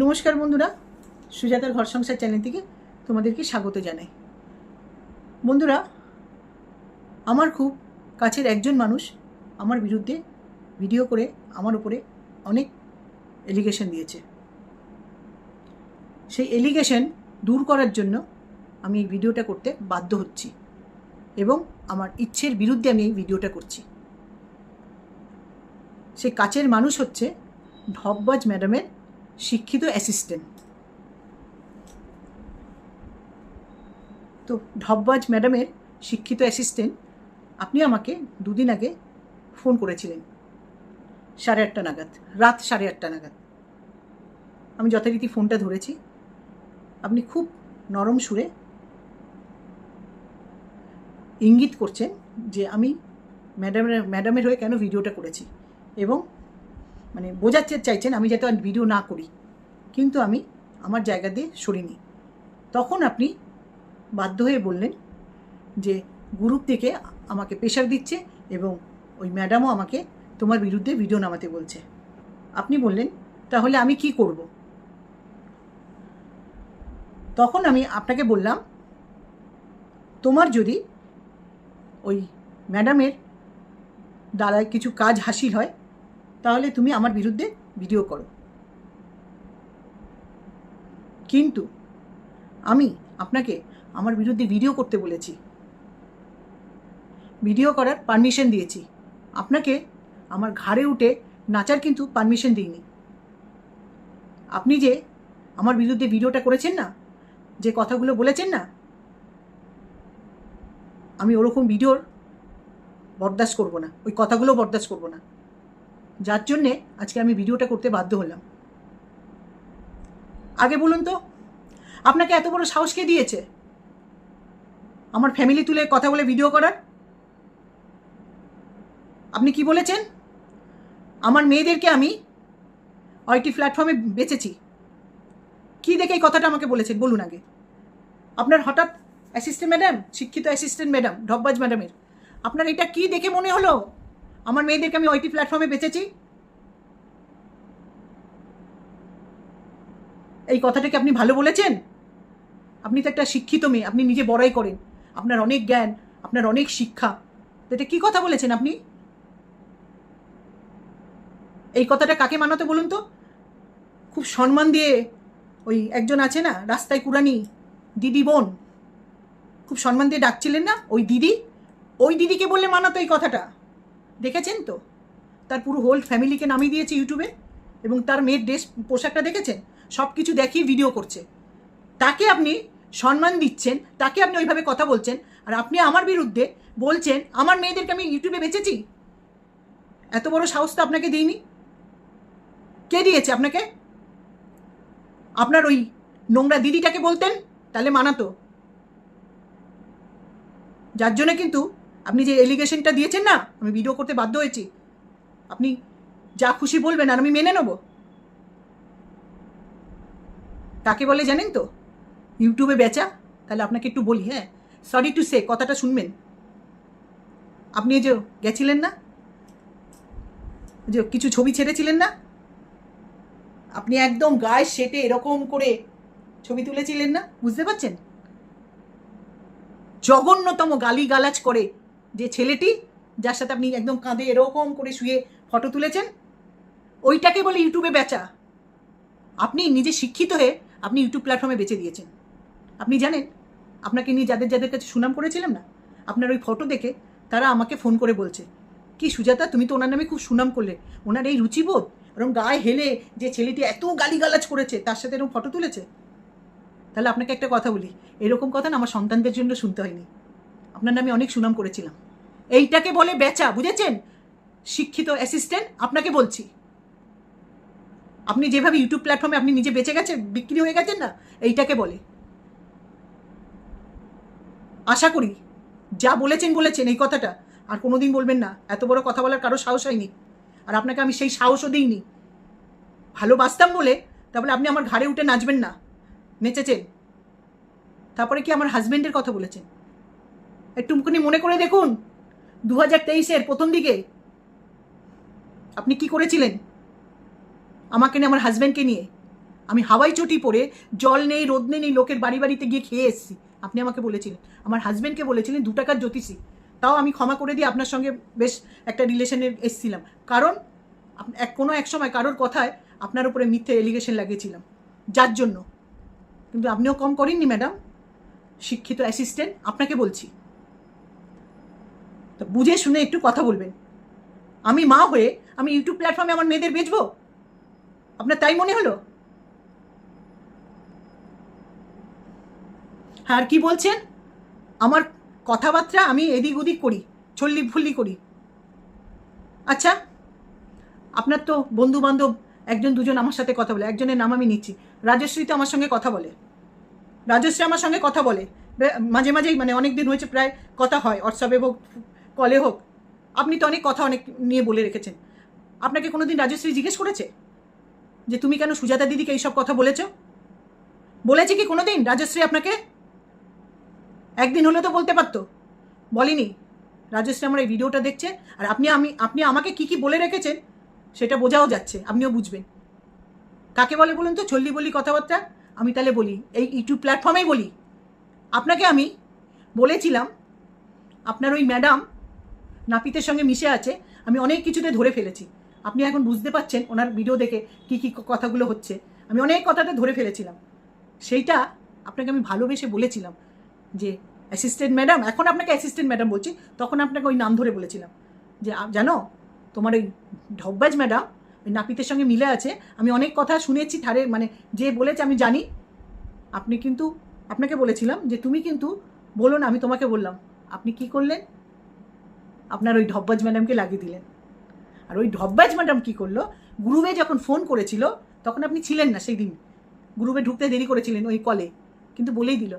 নমস্কার বন্ধুরা, সুজাতার ঘর সংসার চ্যানেল থেকে তোমাদেরকে স্বাগত জানাই। বন্ধুরা, আমার খুব কাছের একজন মানুষ আমার বিরুদ্ধে ভিডিও করে আমার উপরে অনেক এলিগেশন দিয়েছে। সেই এলিগেশন দূর করার জন্য আমি এই ভিডিওটা করতে বাধ্য হচ্ছি এবং আমার ইচ্ছের বিরুদ্ধে আমি এই ভিডিওটা করছি। সেই কাছের মানুষ হচ্ছে ঢপবাজ ম্যাডামের শিক্ষিত অ্যাসিস্ট্যান্ট তো ঢপবাজ ম্যাডামের শিক্ষিত অ্যাসিস্ট্যান্ট আপনি আমাকে দুদিন আগে ফোন করেছিলেন। সাড়ে আটটা নাগাদ, রাত সাড়ে আটটা নাগাদ। আমি যথারীতি ফোনটা ধরেছি। আপনি খুব নরম সুরে ইঙ্গিত করছেন যে আমি ম্যাডামের ম্যাডামের হয়ে কেন ভিডিওটা করেছি। এবং মানে বোঝাতে চাইছেন আমি যাতে ভিডিও না করি। কিন্তু আমি আমার জায়গা দিয়ে সরিনি। তখন আপনি বাধ্য হয়ে বললেন যে গ্রুপ থেকে আমাকে প্রেশার দিচ্ছে এবং ওই ম্যাডামও আমাকে তোমার বিরুদ্ধে ভিডিও নামাতে বলছে। আপনি বললেন, তাহলে আমি কি করব? তখন আমি আপনাকে বললাম, তোমার যদি ওই ম্যাডামের দ্বারা কিছু কাজ হাসিল হয় তাহলে তুমি আমার বিরুদ্ধে ভিডিও করো। কিন্তু আমি আপনাকে আমার বিরুদ্ধে ভিডিও করতে বলেছি। ভিডিও করার পারমিশন দিয়েছি। আপনাকে আমার ঘাড়ে উঠে নাচার কিন্তু পারমিশন দিইনি। আপনি যে আমার বিরুদ্ধে ভিডিওটা করেছেন না, যে কথাগুলো বলেছেন না, আমি ওরকম ভিডিওর বরদাস্ত করব না, ওই কথাগুলো বরদাস্ত করব না। যার জন্যে আজকে আমি ভিডিওটা করতে বাধ্য হলাম। আগে বলুন তো, আপনাকে এত বড় সাহস কে দিয়েছে? আমার ফ্যামিলি তুলে কথা বলে ভিডিও করার? আপনি কি বলেছেন? আমার মেয়েদেরকে আমি ওইটি প্ল্যাটফর্মে বেচেছি। কি দেখে এই কথাটা আমাকে বলেছেন? বলুন আগে। আপনার হঠাৎ অ্যাসিস্ট্যান্ট ম্যাডাম শিক্ষিত অ্যাসিস্ট্যান্ট ম্যাডাম ঢব্বাজ ম্যাডামের আপনার এটা কি দেখে মনে হলো? আমার মেয়েদেরকে আমি ওইটি প্ল্যাটফর্মে বেচেছি। এই কথাটাকে আপনি ভালো বলেছেন? আপনি তো একটা শিক্ষিত মেয়ে, আপনি নিজে বড়াই করেন। আপনার অনেক জ্ঞান, আপনার অনেক শিক্ষা। এটা কী কথা বলেছেন আপনি? এই কথাটা কাকে মানাতে বলুন তো? খুব সম্মান দিয়ে ওই একজন আছে না, রাস্তায় কুরানি দিদি বোন। খুব সম্মান দিয়ে ডাকছিলেন না? ওই দিদি? ওই দিদিকে বললে মানাতো এই কথাটা? দেখেছেন তো? তার পুরো হোল ফ্যামিলিকে নামিয়ে দিয়েছে ইউটিউবে এবং তার মেয়ের ড্রেস পোশাকটা দেখেছেন? সব কিছু দেখিয়ে ভিডিও করছে। তাকে আপনি সম্মান দিচ্ছেন, তাকে আপনি ওইভাবে কথা বলছেন আর আপনি আমার বিরুদ্ধে বলছেন, আমার মেয়েদেরকে আমি ইউটিউবে বেচেছি এত বড় সাহস তো আপনাকে দিইনি? কে দিয়েছে আপনাকে? আপনার ওই নোংরা দিদিটাকে বলতেন? তাহলে মানাতো। যার জন্য কিন্তু আপনি যে এলিগেশনটা দিয়েছেন না, আমি ভিডিও করতে বাধ্য হয়েছি। আপনি যা খুশি বলবেন, আর আমি মেনে নেব। তাকে বলে জানেন তো? ইউটিউবে বেচা? তাহলে আপনাকে একটু বলি হ্যাঁ? সরি টু সে কথাটা শুনবেন। আপনি যে গেছিলেন না? যে কিছু ছবি ছেড়েছিলেন না? আপনি একদম গায়ে সেটে এরকম করে ছবি তুলেছিলেন না? বুঝতে পারছেন? জঘন্যতম গালি গালাজ করে যে ছেলেটি যার সাথে আপনি একদম কাঁধে এরকম করে শুয়ে ফটো তুলেছেন, ওইটাকে বলে ইউটিউবে বেচা। আপনি নিজে শিক্ষিত হয়ে আপনি ইউটিউব প্ল্যাটফর্মে বেচে দিয়েছেন। আপনি জানেন, আপনাকে নিয়ে যাদের যাদের কাছে সুনাম করেছিলাম না, আপনার ওই ফটো দেখে তারা আমাকে ফোন করে বলছে, কি সুজাতা, তুমি তো ওনার নামে খুব সুনাম করলে। ওনার এই রুচিবোধ এরকম গায়ে হেলে যে ছেলেটি এত গালিগালাজ করেছে, তার সাথে এরকম ফটো তুলেছে? তাহলে আপনাকে একটা কথা বলি, এরকম কথা না আমার সন্তানদের জন্য শুনতে হয়নি। আপনার নামে অনেক সুনাম করেছিলাম। এইটাকে বলে বেচা, বুঝেছেন? শিক্ষিত অ্যাসিস্ট্যান্ট আপনাকে বলছি। আপনি যেভাবে ইউটিউব প্ল্যাটফর্মে আপনি নিজে বেঁচে গেছেন, বিক্রি হয়ে গেছেন না, এইটাকে বলে। আশা করি, যা বলেছেন বলেছেন এই কথাটা। আর কোনোদিন বলবেন না, এত বড় কথা বলার কারও সাহস হয়নি। আর আপনাকে আমি সেই সাহসও দিইনি। ভালোবাসতাম বলে তারপরে আপনি আমার ঘাড়ে উঠে নাচবেন না। নেচেছেন। তারপরে কি আমার হাজবেন্ডের কথা বলেছেন? একটুখানি মনে করে দেখুন। দু হাজার তেইশের প্রথম দিকে। আপনি কি করেছিলেন? আমাকে নিয়ে, আমার হাজব্যান্ডকে নিয়ে। আমি হাওয়াই চটি পরে জল নেই, রোদ নেই নেই, লোকের বাড়ি বাড়িতে গিয়ে খেয়ে এসেছি। আপনি আমাকে বলেছিলেন। আমার হাজব্যান্ডকে বলেছিলেন, দু টাকার জ্যোতিষী। তাও আমি ক্ষমা করে দিয়ে আপনার সঙ্গে বেশ একটা রিলেশনে এসেছিলাম। কারণ এক, কোনো এক সময় কারোর কথায় আপনার উপরে মিথ্যে এলিগেশন লাগিয়েছিলাম। যার জন্য। কিন্তু আপনিও কম করেননি, ম্যাডাম। শিক্ষিত অ্যাসিস্ট্যান্ট আপনাকে বলছি। তো বুঝে শুনে একটু কথা বলবেন। আমি মা হয়ে আমি ইউটিউব প্ল্যাটফর্মে আমার মেয়েদের বেচবো? আপনার তাই মনে হলো? আর কি বলছেন? আমার কথাবার্তা আমি এদিক ওদিক করি ছল্লি ফুল্লি করি। আচ্ছা আপনার তো বন্ধু বান্ধব একজন, দুজন আমার সাথে কথা বলে, একজনের নাম আমি নিচ্ছি। রাজশ্রী তো আমার সঙ্গে কথা বলে। রাজশ্রী আমার সঙ্গে কথা বলে। মাঝে, মাঝেই মানে অনেক দিন হয়েছে, প্রায় কথা হয়, হোয়াটসঅ্যাপে হোক কলে হোক, আপনি তো অনেক কথা অনেক নিয়ে বলে রেখেছেন। আপনাকে কোনোদিন রাজশ্রী জিজ্ঞেস করেছে? যে তুমি কেন সুজাতা দিদিকে এইসব কথা বলেছ? বলেছে কি কোনো দিন রাজশ্রী আপনাকে? একদিন হলে তো বলতে পারতো। বলেনি। রাজশ্রী আমার এই ভিডিওটা দেখছে, আর আপনি আমি, আপনি আমাকে কি কি বলে রেখেছেন, সেটা বোঝাও যাচ্ছে, আপনিও বুঝবেন। কাকে বলে বলুন তো? চল্লি বলি কথাবার্তা? আমি তাহলে বলি, এই ইউটিউব প্ল্যাটফর্মেই বলি। আপনাকে আমি বলেছিলাম, আপনার ওই ম্যাডাম নাপিতের সঙ্গে মিশে আছে, আমি অনেক কিছুতে ধরে ফেলেছি। আপনি এখন বুঝতে পারছেন ওনার ভিডিও দেখে কি কি কথাগুলো হচ্ছে। আমি অনেক কথাতে ধরে ফেলেছিলাম। সেইটা আপনাকে আমি ভালোবেসে বলেছিলাম যে অ্যাসিস্ট্যান্ট ম্যাডাম এখন আপনাকে অ্যাসিস্ট্যান্ট ম্যাডাম বলছি, তখন আপনাকে ওই নাম ধরে বলেছিলাম যে জানো, তোমার ওই ঢব্বাজ ম্যাডাম ওই নাপিতের সঙ্গে মিলে আছে, আমি অনেক কথা শুনেছি ঠারে মানে যে বলেছে আমি জানি। আপনি কিন্তু, আপনাকে বলেছিলাম যে, তুমি কিন্তু বলো না, আমি তোমাকে বললাম। আপনি কি করলেন? আপনার ওই ঢব্বাজ ম্যাডামকে লাগিয়ে দিলেন। আর ওই ঢব্বাজ ম্যাডাম কী করল? গ্রুপে যখন ফোন করেছিল, তখন আপনি ছিলেন না সেই দিন। গ্রুপে ঢুকতে দেরি করেছিলেন ওই কলে, কিন্তু বলেই দিল।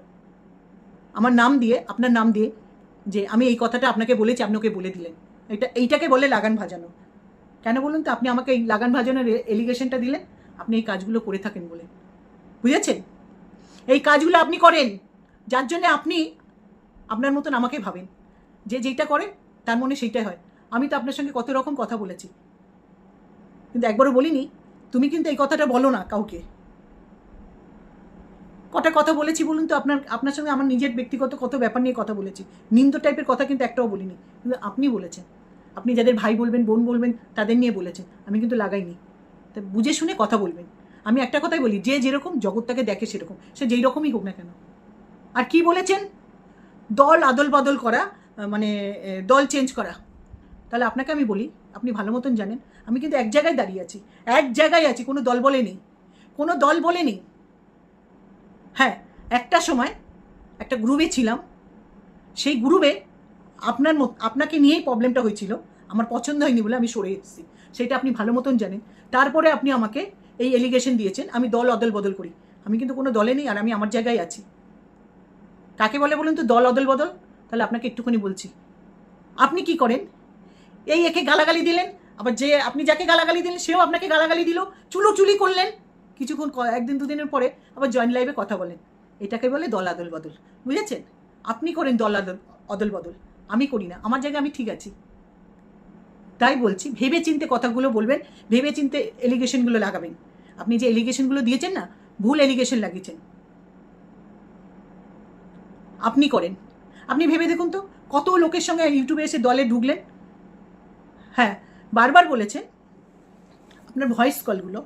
আমার নাম দিয়ে, আপনার নাম দিয়ে যে আমি এই কথাটা আপনাকে বলেছি, আপনি ওকে বলে দিলেন। এটা, এইটাকে বলে লাগান ভাজানো। কেন বলুন তো, আপনি আমাকে এই লাগান ভাজানোর এলিগেশনটা দিলেন? আপনি এই কাজগুলো করে থাকেন বলে। বুঝেছেন? এই কাজগুলো আপনি করেন, যার জন্য আপনি আপনার মতন আমাকে ভাবেন। যে যেটা করে তার মনে সেইটাই হয়। আমি তো আপনার সঙ্গে কত রকম কথা বলেছি। কিন্তু একবারও বলিনি, তুমি কিন্তু এই কথাটা বলো না কাউকে। কটা কথা বলেছি বলুন তো, আপনার আপনার সঙ্গে আমার নিজের ব্যক্তিগত কত ব্যাপার নিয়ে কথা বলেছি। নিন্দ টাইপের কথা কিন্তু একটাও বলিনি। কিন্তু আপনি বলেছেন, আপনি যাদের ভাই বলবেন, বোন বলবেন, তাদের নিয়ে বলেছেন, আমি কিন্তু লাগাইনি। তা বুঝে শুনে কথা বলবেন। আমি একটা কথাই বলি, যে যেরকম জগৎটাকে দেখে সেরকম, সে যেই রকমই হোক না কেন। আর কি বলেছেন? দল আদল বদল করা মানে দল চেঞ্জ করা। তাহলে আপনাকে আমি বলি, আপনি ভালো মতন জানেন, আমি কিন্তু এক জায়গায় দাঁড়িয়ে আছি, এক জায়গায় আছি, কোনো দল বলে নেই। কোনো দল বলে নেই। হ্যাঁ একটা সময় একটা গ্রুপে ছিলাম, সেই গ্রুপে আপনার আপনাকে নিয়েই প্রবলেমটা হয়েছিল, আমার পছন্দ হয়নি বলে আমি সরে এসেছি। সেটা আপনি ভালো মতন জানেন। তারপরে আপনি আমাকে এই এলিগেশন দিয়েছেন, আমি দল অদল বদল করি। আমি কিন্তু কোনো দলে নেই আর আমি আমার জায়গায় আছি। কাকে বলে বলুন তো, দল অদল বদল? তাহলে আপনাকে একটুখানি বলছি। আপনি কি করেন? এই একে গালাগালি দিলেন, আবার যে আপনি যাকে গালাগালি দিলেন, সেও আপনাকে গালাগালি দিল, চুলোচুলি করলেন। কিছুক্ষণ একদিন দুদিনের পরে আবার জয়েন্ট লাইভে কথা বলেন। এটাকে বলে দল আদল বদল। বুঝেছেন? আপনি করেন দল আদল, অদল বদল। আমি করি না, আমার জায়গায় আমি ঠিক আছি। তাই বলছি ভেবে চিনতে কথাগুলো বলবেন ভেবে চিনতে এলিগেশনগুলো লাগাবেন। আপনি যে এলিগেশনগুলো দিয়েছেন না, ভুল এলিগেশন লাগিয়েছেন। আপনি করেন। আপনি ভেবে দেখুন তো, কত লোকের সঙ্গে ইউটিউবে এসে দলে ঢুকলেন? হ্যাঁ বারবার বলেছেন আপনার ভয়েস কলগুলো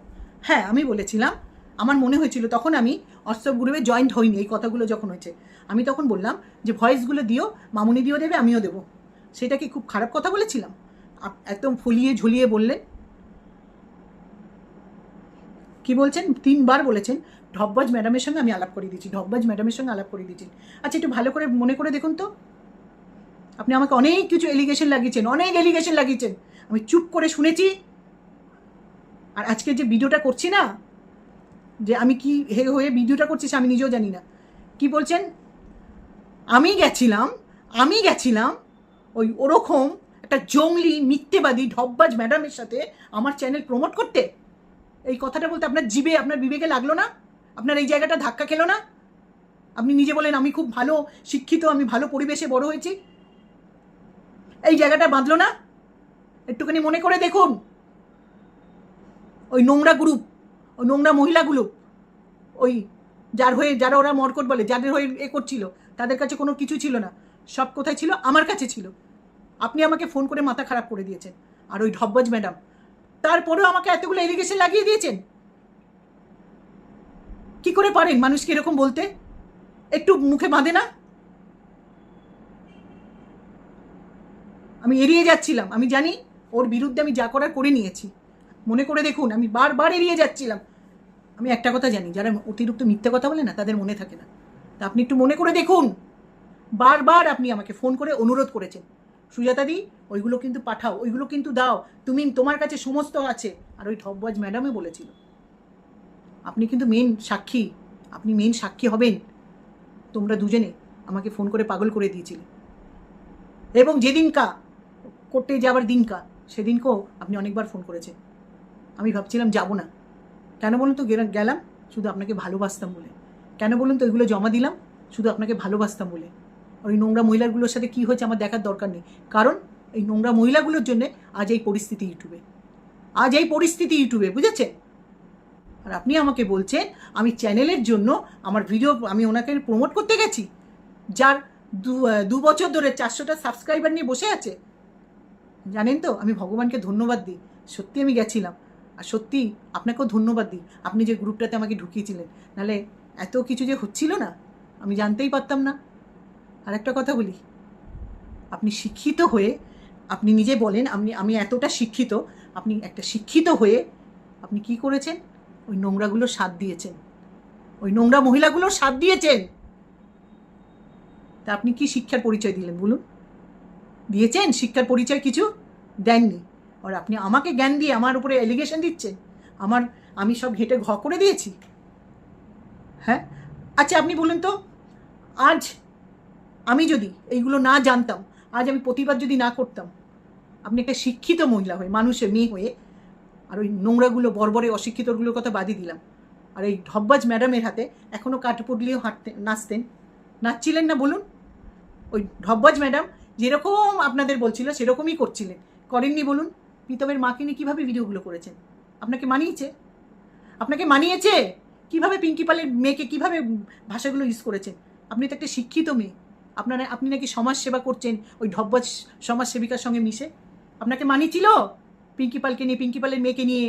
হ্যাঁ আমি বলেছিলাম, আমার মনে হয়েছিল তখন আমি হোয়াটসঅ্যাপ গ্রুপে জয়েন্ট হইনি, এই কথাগুলো যখন হয়েছে। আমি তখন বললাম যে ভয়েসগুলো দিও, মামুনি দিও দেবে, আমিও দেবো। সেটা কি খুব খারাপ কথা বলেছিলাম? একদম ফুলিয়ে ঝুলিয়ে বললেন। কি বলছেন? তিনবার বলেছেন ঢব্বাজ ম্যাডামের সঙ্গে আমি আলাপ করে দিয়েছি, ঢব্বাজ ম্যাডামের সঙ্গে আলাপ করে দিয়েছি। আচ্ছা একটু ভালো করে মনে করে দেখুন তো। আপনি আমাকে অনেক কিছু এলিগেশন লাগিয়েছেন, অনেক এলিগেশন লাগিয়েছেন। আমি চুপ করে শুনেছি। আর আজকে যে ভিডিওটা করছি না, যে আমি কি হে হয়ে ভিডিওটা করছি আমি নিজেও জানি না। কি বলছেন? আমি গেছিলাম আমি গেছিলাম ওই ওরকম একটা জঙ্গলি মিথ্যেবাদী ঢব্বাজ ম্যাডামের সাথে আমার চ্যানেল প্রমোট করতে। এই কথাটা বলতে আপনার জিবে আপনার বিবেকে লাগল না? আপনার এই জায়গাটা ধাক্কা খেলো না? আপনি নিজে বলেন, আমি খুব ভালো শিক্ষিত, আমি ভালো পরিবেশে বড় হয়েছি। এই জায়গাটা বাঁধলো না? একটুখানি মনে করে দেখুন। ওই নোংরা গ্রুপ ওই নোংরা মহিলাগুলো, ওই যার হয়ে, যারা ওরা মরকট বলে, যাদের হয়ে এ করছিল, তাদের কাছে কোনো কিছু ছিল না। সব কোথায় ছিল? আমার কাছে ছিল। আপনি আমাকে ফোন করে মাথা খারাপ করে দিয়েছেন। আর ওই ঢব্বাজ ম্যাডাম, তারপরেও আমাকে এতগুলো এলিগেশন লাগিয়ে দিয়েছেন? কি করে পারেন মানুষকে এরকম বলতে? একটু মুখে বাঁধে না? আমি এড়িয়ে যাচ্ছিলাম, আমি জানি ওর বিরুদ্ধে আমি যা করার করে নিয়েছি। মনে করে দেখুন, আমি বারবার এড়িয়ে যাচ্ছিলাম। আমি একটা কথা জানি, যারা অতিরিক্ত মিথ্যে কথা বলে না, তাদের মনে থাকে না। তা আপনি একটু মনে করে দেখুন। বারবার আপনি আমাকে ফোন করে অনুরোধ করেছেন। সুজাতাদি ওইগুলো কিন্তু পাঠাও, ওইগুলো কিন্তু দাও। তুমি তোমার কাছে সমস্ত আছে। আর ওই ঠকবাজ ম্যাডামে বলেছিল। আপনি কিন্তু মেন সাক্ষী। আপনি মেন সাক্ষী হবেন। তোমরা দুজনে আমাকে ফোন করে পাগল করে দিয়েছিলে। এবং যেদিনকা করতে যাবার দিনকা সেদিনকেও আপনি অনেকবার ফোন করেছেন। আমি ভাবছিলাম যাব না। কেন বলুন তো গেলাম, শুধু আপনাকে ভালোবাসতাম বলে। কেন বলুন তো ওইগুলো জমা দিলাম, শুধু আপনাকে ভালোবাসতাম বলে। ওই নোংরা মহিলাগুলোর সাথে কী হয়েছে আমার দেখার দরকার নেই। কারণ এই নোংরা মহিলাগুলোর জন্য আজ এই পরিস্থিতি ইউটিউবে। আজ এই পরিস্থিতি ইউটিউবে, বুঝেছেন? আর আপনি আমাকে বলছেন, আমি চ্যানেলের জন্য আমার ভিডিও আমি ওনাকে প্রমোট করতে গেছি, যার দু বছর ধরে চারশোটা সাবস্ক্রাইবার নিয়ে বসে আছে। জানেন তো, আমি ভগবানকে ধন্যবাদ দিই। সত্যি আমি গেছিলাম। আর সত্যি আপনাকেও ধন্যবাদ দিই। আপনি যে গ্রুপটাতে আমাকে ঢুকিয়েছিলেন, নাহলে এত কিছু যে হচ্ছিল না, আমি জানতেই পারতাম না। আর একটা কথা বলি, আপনি শিক্ষিত হয়ে, আপনি নিজে বলেন আপনি আমি এতটা শিক্ষিত, আপনি একটা শিক্ষিত হয়ে, আপনি কি করেছেন? ওই নোংরাগুলো সাথ দিয়েছেন। ওই নোংরা মহিলাগুলো সাথ দিয়েছেন। তা আপনি কি শিক্ষার পরিচয় দিলেন বলুন? দিয়েছেন? শিক্ষার পরিচয় কিছু দেননি। আর আপনি আমাকে জ্ঞান দিয়ে আমার উপরে এলিগেশন দিচ্ছেন? আমার, আমি সব ঘেটে ঘ করে দিয়েছি? হ্যাঁ? আচ্ছা আপনি বলুন তো, আজ আমি যদি এইগুলো না জানতাম, আজ আমি প্রতিবাদ যদি না করতাম, আপনি একটা শিক্ষিত মহিলা হয়ে, মানুষের মেয়ে হয়ে আর ওই নোংরাগুলো, বর্বরে অশিক্ষিতগুলোর কথা বাদই দিলাম। আর এই ঢব্বাজ ম্যাডামের হাতে এখনও কাঠপুটলিও হাঁটতেন নাচতেন। নাচছিলেন না বলুন? ওই ঢব্বাজ ম্যাডাম যেরকম আপনাদের বলছিল সেরকমই করছিলেন। করেননি বলুন? প্রীতমের মাকে নিয়ে কীভাবে ভিডিওগুলো করেছেন? আপনাকে মানিয়েছে? আপনাকে মানিয়েছে? কীভাবে পিঙ্কি পালের মেয়েকে কীভাবে ভাষাগুলো ইউজ করেছেন? আপনি তো একটা শিক্ষিত মেয়ে। আপনারা, আপনি নাকি সমাজ সেবা করছেন ওই ঢব্বাজ সমাজ সেবিকার সঙ্গে মিশে? আপনাকে মানিয়েছিল? পিঙ্কি পালকে নিয়ে পিঙ্কি পালের মেয়েকে নিয়ে,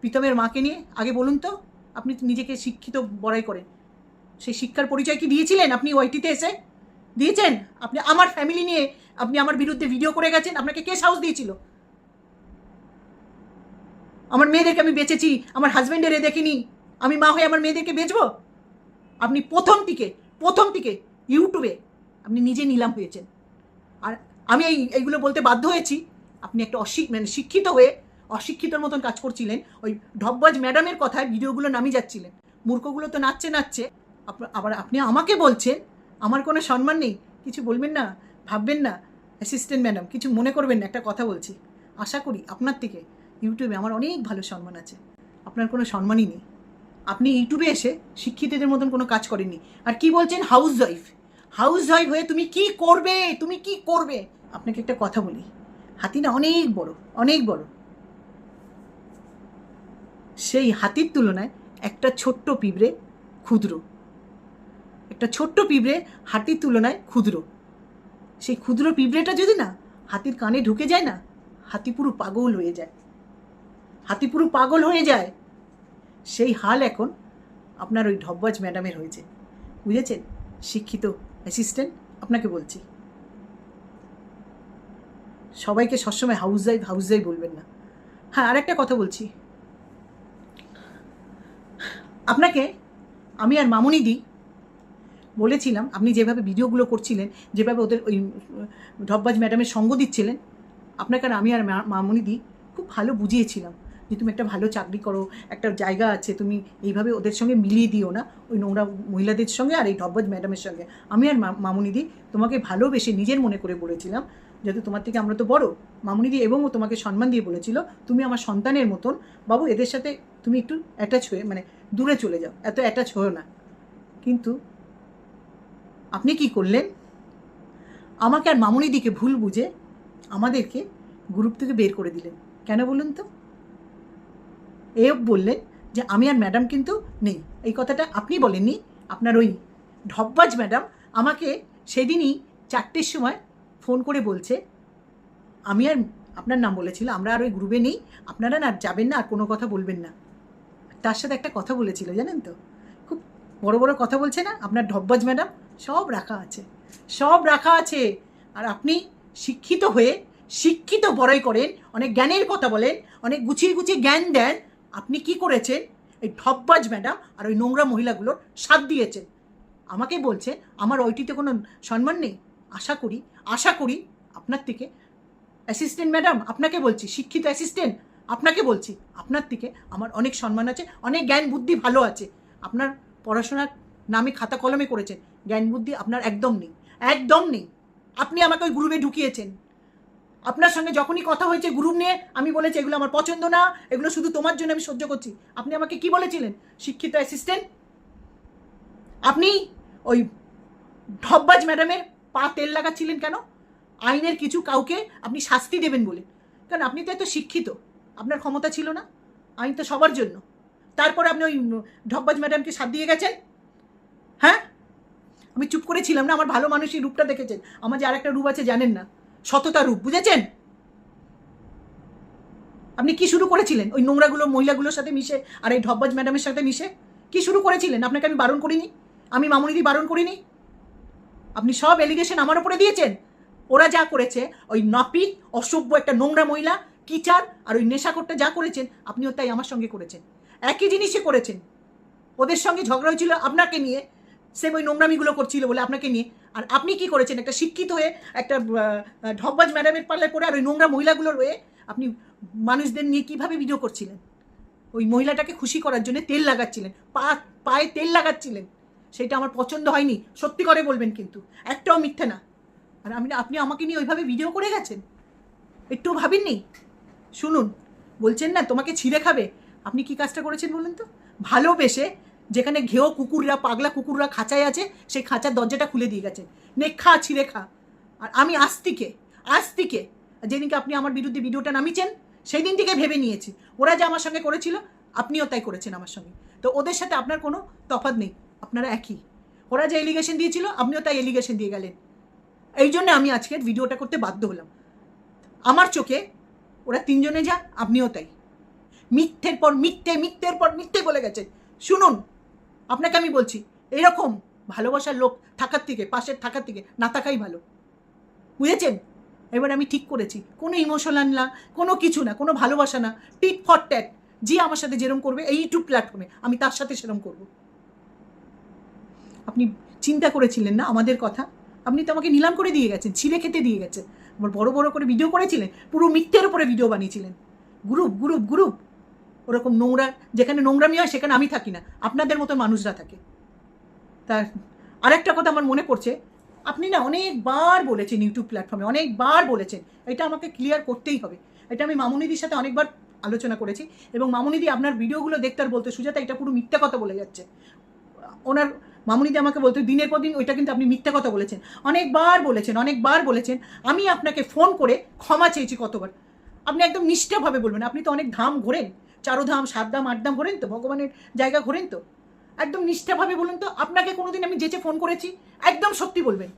প্রীতমের মাকে নিয়ে? আগে বলুন তো, আপনি নিজেকে শিক্ষিত বড়াই করেন সেই শিক্ষার পরিচয় কি দিয়েছিলেন আপনি ওয়াইটিতে এসে? দিয়েছেন? আপনি আমার ফ্যামিলি নিয়ে আপনি আমার বিরুদ্ধে ভিডিও করে গেছেন, আপনাকে কে সাহস দিয়েছিল? আমার মেয়েদেরকে আমি বেঁচেছি, আমার হাজব্যান্ডের এ দেখিনি, আমি মা হয়ে আমার মেয়েদেরকে বেচবো? আপনি প্রথম থেকে প্রথম থেকে ইউটিউবে আপনি নিজে নিলাম হয়েছেন। আর আমি এই, এইগুলো বলতে বাধ্য হয়েছি আপনি একটা অশিক মানে শিক্ষিত হয়ে অশিক্ষিতর মতন কাজ করছিলেন। ওই ঢব্বাজ ম্যাডামের কথায় ভিডিওগুলো নামিয়ে যাচ্ছিলেন। মূর্খগুলো তো নাচছে নাচছে। আবার আপনি আমাকে বলছেন, আমার কোনো সম্মান নেই। কিছু বলবেন না, ভাববেন না অ্যাসিস্ট্যান্ট ম্যাডাম কিছু মনে করবেন না, একটা কথা বলছি। আশা করি আপনার থেকে ইউটিউবে আমার অনেক ভালো সম্মান আছে। আপনার কোনো সম্মানই নেই। আপনি ইউটিউবে এসে শিক্ষিতদের মতন কোনো কাজ করেননি। আর কি বলছেন? হাউস ওয়াইফ হাউস ওয়াইফ হয়ে তুমি কি করবে? তুমি কি করবে? আপনাকে একটা কথা বলি। হাতি না অনেক বড় অনেক বড়। সেই হাতির তুলনায় একটা ছোট্ট পিঁপড়ে ক্ষুদ্র। একটা ছোট্ট পিঁপড়ে হাতির তুলনায় ক্ষুদ্র। সেই ক্ষুদ্র পিঁপড়েটা যদি না, হাতির কানে ঢুকে যায় না, হাতি পুরো পাগল হয়ে যায়। হাতি পুরো পাগল হয়ে যায়। সেই হাল এখন আপনার ওই ঢব্বাজ ম্যাডামের হয়েছে। বুঝেছেন? শিক্ষিত অ্যাসিস্ট্যান্ট আপনাকে বলছি। সবাইকে সবসময় হাউস যাই হাউস যাই বলবেন না। হ্যাঁ আরেকটা কথা বলছি। আপনাকে আমি আর মামুনি দি বলেছিলাম, আপনি যেভাবে ভিডিওগুলো করছিলেন, যেভাবে ওদের ওই ঢব্বাজ ম্যাডামের সঙ্গ দিচ্ছিলেন, আপনাকে আর আমি আর মা- মামুনি দি খুব ভালো বুঝিয়েছিলাম যে তুমি একটা ভালো চাকরি করো, একটা জায়গা আছে, তুমি এইভাবে ওদের সঙ্গে মিলিয়ে দিও না, ওই নোংরা মহিলাদের সঙ্গে আর এই ঢব্বাজ ম্যাডামের সঙ্গে। আমি আর মামুনিদি তোমাকে ভালোবেসে নিজের মনে করে বলেছিলাম যেহেতু তোমার থেকে আমরা তো বড় মামুনিদি এবং ও তোমাকে সম্মান দিয়ে বলেছিল, তুমি আমার সন্তানের মতন। বাবু, এদের সাথে তুমি একটু অ্যাটাচ হয়ে মানে দূরে চলে যাও, এত অ্যাটাচ হয়েও না। কিন্তু আপনি কি করলেন? আমাকে আর মামুনিদিকে ভুল বুঝে আমাদেরকে গ্রুপ থেকে বের করে দিলেন। কেন বলুন তো? এও বললেন যে, আমি আর ম্যাডাম কিন্তু নেই। এই কথাটা আপনি বলেননি। আপনার ওই ঢব্বাজ ম্যাডাম আমাকে সেদিনই চারটের সময় ফোন করে বলছে, আমি আর আপনার নাম বলেছিল, আমরা আর ওই গ্রুপে নেই, আপনারা না যাবেন না আর কোনো কথা বলবেন না। তার সাথে একটা কথা বলেছিল, জানেন তো? খুব বড় বড় কথা বলছে না? আপনার ঢব্বাজ ম্যাডাম, সব রাখা আছে, সব রাখা আছে। আর আপনি শিক্ষিত হয়ে, শিক্ষিত বড়াই করেন, অনেক জ্ঞানের কথা বলেন, অনেক গুছিয়ে গুছিয়ে জ্ঞান দেন, আপনি কি করেছেন? এই ঢব্বাজ ম্যাডাম আর ওই নোংরা মহিলাগুলোর সাথ দিয়েছেন। আমাকে বলছে, আমার ওইটিতে কোনো সম্মান নেই? আশা করি আশা করি আপনার থেকে অ্যাসিস্ট্যান্ট ম্যাডাম আপনাকে বলছি, শিক্ষিত অ্যাসিস্ট্যান্ট আপনাকে বলছি, আপনার থেকে আমার অনেক সম্মান আছে, অনেক জ্ঞান বুদ্ধি ভালো আছে। আপনার পড়াশোনার নামে খাতা কলমে করেছেন, জ্ঞান বুদ্ধি আপনার একদম নেই একদম নেই। আপনি আমাকে ওই গ্রুপে ঢুকিয়েছেন। আপনার সঙ্গে যখনই কথা হয়েছে গ্রুপ নিয়ে আমি বলেছি, এগুলো আমার পছন্দ না, এগুলো শুধু তোমার জন্য আমি সহ্য করছি। আপনি আমাকে কি বলেছিলেন? শিক্ষিত অ্যাসিস্ট্যান্ট আপনি ওই ঢব্বাজ ম্যাডামের পা তেল লাগাচ্ছিলেন কেন? আইনের কিছু কাউকে আপনি শাস্তি দেবেন বলে। কারণ আপনি তো এত শিক্ষিত। আপনার ক্ষমতা ছিল না। আইন তো সবার জন্য। তারপরে আপনি ওই ঢব্বাজ ম্যাডামকে সাথ দিয়ে গেছেন? হ্যাঁ? আমি চুপ করেছিলাম না, আমার ভালো মানুষই রূপটা দেখেছেন। আমার যে আরেকটা রূপ আছে জানেন না। সততা রূপ, বুঝেছেন? আপনি কি শুরু করেছিলেন? ওই নোংরাগুলো, মহিলাগুলোর সাথে মিশে আর এই ঢব্বাজ ম্যাডামের সাথে মিশে? কি শুরু করেছিলেন? আপনাকে আমি বারণ করিনি? আমি মামুনিদি বারণ করিনি? আপনি সব এলিগেশন আমার উপরে দিয়েছেন। ওরা যা করেছে ওই নাপিত অসভ্য একটা নোংরা মহিলা কিচার আর ওই নেশাকরটা যা করেছেন আপনিও তাই আমার সঙ্গে করেছেন। একই জিনিসই করেছেন। ওদের সঙ্গে ঝগড়া হয়েছিল আপনাকে নিয়ে সে ওই নোংরামিগুলো করছিল বলে আপনাকে নিয়ে। আর আপনি কি করেছেন? একটা শিক্ষিত হয়ে একটা আহ, ঢব্বাজ ম্যাডামের পাল্লায় পড়ে আর ওই নোংরা মহিলাগুলো রয়ে আপনি মানুষদের নিয়ে কীভাবে ভিডিও করছিলেন? ওই মহিলাটাকে খুশি করার জন্য তেল লাগাচ্ছিলেন পা পায়ে তেল লাগাচ্ছিলেন। সেটা আমার পছন্দ হয়নি। সত্যি করে বলবেন কিন্তু। একটাও মিথ্যে না। আর আমি আপনি আমাকে নিয়ে ওইভাবে ভিডিও করে গেছেন? একটু ভাবেননি শুনুন, বলছেন না, তোমাকে ছিঁড়ে খাবে। আপনি কি কাজটা করেছেন বলুন তো? ভালোবেসে যেখানে ঘেও কুকুররা, পাগলা কুকুররা খাঁচায় আছে, সেই খাঁচার দরজাটা খুলে দিয়ে গেছে। নে, খা, ছিঁড়ে খা। আর আমি আস্তিকে আস্তিকে, যেদিনকে আপনি আমার বিরুদ্ধে ভিডিওটা নামিয়েছেন সেই দিন থেকে ভেবে নিয়েছি। ওরা যে আমার সঙ্গে করেছিল, আপনিও তাই করেছেন আমার সঙ্গে। তো ওদের সাথে আপনার কোনো তফাৎ নেই। আপনারা একই। ওরা যে এলিগেশন দিয়েছিল, আপনিও তাই এলিগেশন দিয়ে গেলেন। এই জন্য আমি আজকের ভিডিওটা করতে বাধ্য হলাম। আমার চোখে ওরা তিনজনে যা, আপনিও তাই। মিথ্যের পর মিথ্যে, মিথ্যের পর মিথ্যে বলে গেছে। শুনুন, আপনাকে আমি বলছি, এরকম ভালোবাসার লোক থাকার থেকে, পাশের থাকার থেকে না থাকাই ভালো। বুঝেছেন? এবার আমি ঠিক করেছি। কোনো ইমোশনাল না, কোনো কিছু না, কোনো ভালোবাসা না টিট ফর ট্যাট যে আমার সাথে যেরম করবে, এই ইউটিউব প্ল্যাটফর্মে আমি তার সাথে সেরম করব। আপনি চিন্তা করেছিলেন না আমাদের কথা? আপনি তো আমাকে নিলাম করে দিয়ে গেছেন ছিঁড়ে খেতে দিয়ে গেছেন। আবার বড় বড় করে ভিডিও করেছিলেন, পুরো মিথ্যের উপরে ভিডিও বানিয়েছিলেন। Group group group. ওরকম নোংরা, যেখানে নোংরামি হয় সেখানে আমি থাকি না, আপনাদের মতো মানুষরা থাকে। তা আরেকটা কথা আমার মনে পড়ছে, আপনি না অনেকবার বলেছেন ইউটিউব প্ল্যাটফর্মে অনেকবার বলেছেন, এটা আমাকে ক্লিয়ার করতেই হবে। এটা আমি মামুনিদির সাথে অনেকবার আলোচনা করেছি, এবং মামুনিদি আপনার ভিডিওগুলো দেখতে আর বলতে, সুজাতা এটা পুরো মিথ্যা কথা বলে যাচ্ছে। ওনার মামুনিদি আমাকে বলতো, দিনের পর দিন ওইটা কিন্তু আপনি মিথ্যা কথা বলেছেন। অনেকবার বলেছেন অনেকবার বলেছেন। আমি আপনাকে ফোন করে ক্ষমা চেয়েছি কতবার। আপনি একদম নিষ্ঠাভাবে বলবেন, আপনি তো অনেক ধাম ঘোরেন। চারোধাম সাত ধাম আট ধাম ঘোরেন তো, ভগবানের জায়গা ঘোরেন তো। একদম নিষ্ঠাভাবে বলুন তো, আপনাকে কোনোদিন আমি যেচে ফোন করেছি, একদম সত্যি বলবেন।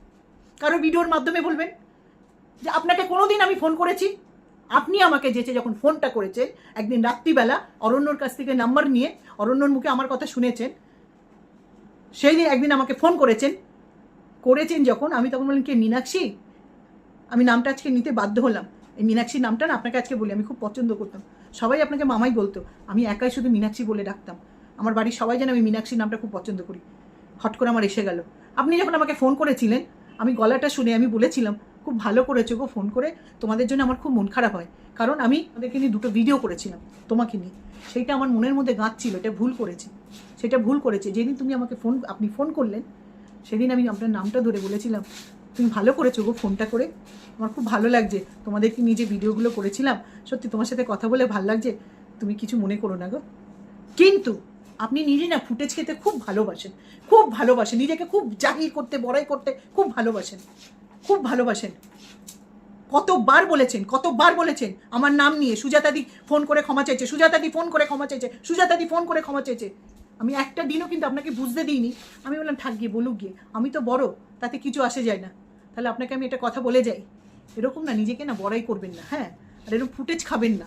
কারও ভিডিওর মাধ্যমে বলবেন যে, আপনাকে কোনোদিন আমি ফোন করেছি। আপনি আমাকে যেচে যখন ফোনটা করেছেন, একদিন রাত্রিবেলা অরণ্যর কাছ থেকে নাম্বার নিয়ে অরণ্যর মুখে আমার কথা শুনেছেন সেই দিন একদিন আমাকে ফোন করেছেন। করেছেন যখন, আমি তখন বললাম, কে, মীনাক্ষী? আমি নামটা আজকে নিতে বাধ্য হলাম। এই মীনাক্ষী নামটা না আপনাকে আজকে বলি, আমি খুব পছন্দ করতাম। সবাই আপনাকে মামাই বলতো, আমি একাই শুধু মীনাক্ষী বলে ডাকতাম। আমার বাড়ির সবাই জানে আমি মীনাক্ষীর নামটা খুব পছন্দ করি। হট করে আমার এসে গেল। আপনি যখন আমাকে ফোন করেছিলেন, আমি গলাটা শুনে আমি বলেছিলাম, খুব ভালো করেছ গো ফোন করে, তোমাদের জন্য আমার খুব মন খারাপ হয়। কারণ আমি ওদেরকে নিয়ে দুটো ভিডিও করেছিলাম, তোমাকে নিয়ে। সেইটা আমার মনের মধ্যে গাঁত ছিল এটা ভুল করেছি। সেটা ভুল করেছে। যেদিন তুমি আমাকে ফোন আপনি ফোন করলেন, সেদিন আমি আপনার নামটা ধরে বলেছিলাম। তুমি ভালো করেছ গো ফোনটা করে। আমার খুব ভালো লাগছে। তোমাদেরকে যে ভিডিওগুলো করেছিলাম, সত্যি তোমার সাথে কথা বলে ভালো লাগছে। তুমি কিছু মনে করো না গো। কিন্তু আপনি নিজে না ফুটেজ খেতে খুব ভালোবাসেন। খুব ভালোবাসেন। নিজেকে খুব জাহির করতে, বড়াই করতে খুব ভালোবাসেন। খুব ভালোবাসেন। কতবার বলেছেন কতবার বলেছেন, আমার নাম নিয়ে সুজাতাদি ফোন করে ক্ষমা চাইছে, সুজাতাদি ফোন করে ক্ষমা চাইছে, সুজাতাদি ফোন করে ক্ষমা চাইছে। আমি একটা দিনও কিন্তু আপনাকে বুঝতে দিইনি। আমি বললাম, থাক গিয়ে বলুক গিয়ে। আমি তো বড়, তাতে কিছু আসে যায় না। তাহলে আপনাকে আমি একটা কথা বলে যাই। এরকম না, নিজেকে না বড়াই করবেন না হ্যাঁ? আর এরকম ফুটেজ খাবেন না।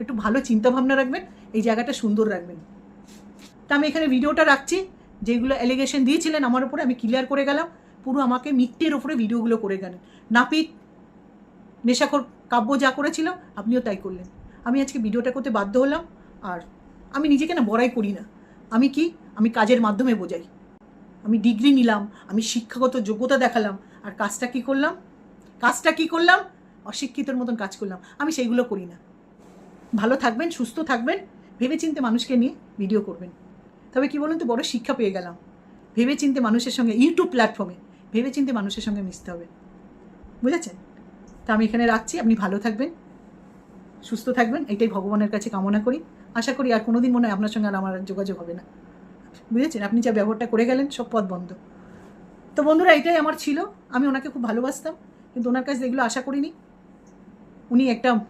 একটু ভালো চিন্তা ভাবনা রাখবেন, এই জায়গাটা সুন্দর রাখবেন। তা আমি এখানে ভিডিওটা রাখছি। যেগুলো অ্যালিগেশন দিয়েছিলেন আমার উপরে, আমি ক্লিয়ার করে গেলাম। পুরো আমাকে মিথ্যের ওপরে ভিডিওগুলো করে গেলেন। নাপিত, নেশাখোর কাব্য যা করেছিল, আপনিও তাই করলেন। আমি আজকে ভিডিওটা করতে বাধ্য হলাম। আর আমি নিজেকে না বড়াই করি না। আমি কি? আমি কাজের মাধ্যমে বোঝাই। আমি ডিগ্রি নিলাম, আমি শিক্ষাগত যোগ্যতা দেখালাম, আর কাজটা কি করলাম? কাজটা কি করলাম? অশিক্ষিতর মতন কাজ করলাম। আমি সেইগুলো করি না। ভালো থাকবেন, সুস্থ থাকবেন, ভেবেচিন্তে মানুষকে নিয়ে ভিডিও করবেন। তবে কি বলুন তো, বড় শিক্ষা পেয়ে গেলাম। ভেবেচিন্তে মানুষের সঙ্গে ইউটিউব প্ল্যাটফর্মে ভেবেচিন্তে মানুষের সঙ্গে মিশতে হবে। বুঝেছেন? তা আমি এখানে রাখছি। আপনি ভালো থাকবেন, সুস্থ থাকবেন, এটাই ভগবানের কাছে কামনা করি। আশা করি আর কোনোদিন মনে হয় আপনার সঙ্গে আর আমার যোগাযোগ হবে না। বুঝেছেন? আপনি যা ব্যবহারটা করে গেলেন, সব পথ বন্ধ। তো বন্ধুরা, এটাই আমার ছিল। আমি ওনাকে খুব ভালোবাসতাম, কিন্তু ওনার কাছে এগুলো আশা করিনি। উনি একটা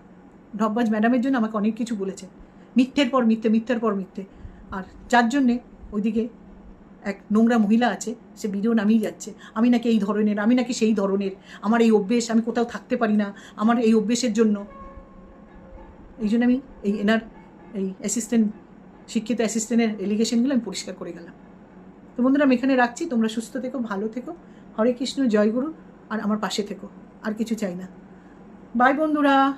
ঢব্বাজ ম্যাডামের জন্য আমাকে অনেক কিছু বলেছেন। মিথ্যের পর মিথ্যে, মিথ্যের পর মিথ্যে। আর যার জন্যে ওইদিকে এক নোংরা মহিলা আছে, সে ভিডিও নামিয়ে যাচ্ছে। আমি নাকি এই ধরনের, আমি নাকি সেই ধরনের। আমার এই অভ্যেস, আমি কোথাও থাকতে পারি না। আমার এই অভ্যেসের জন্য। এই জন্য আমি এই এনার এই অ্যাসিস্ট্যান্ট শিক্ষিত অ্যাসিস্ট্যান্টের এলিগেশনগুলো আমি পরিষ্কার করে গেলাম। তো বন্ধুরা, আমি এখানে রাখছি। তোমরা সুস্থ থেকো, ভালো থেকো। হরে কৃষ্ণ জয়গুরু আর আমার পাশে থেকো। আর কিছু চাই না। বাই বন্ধুরা।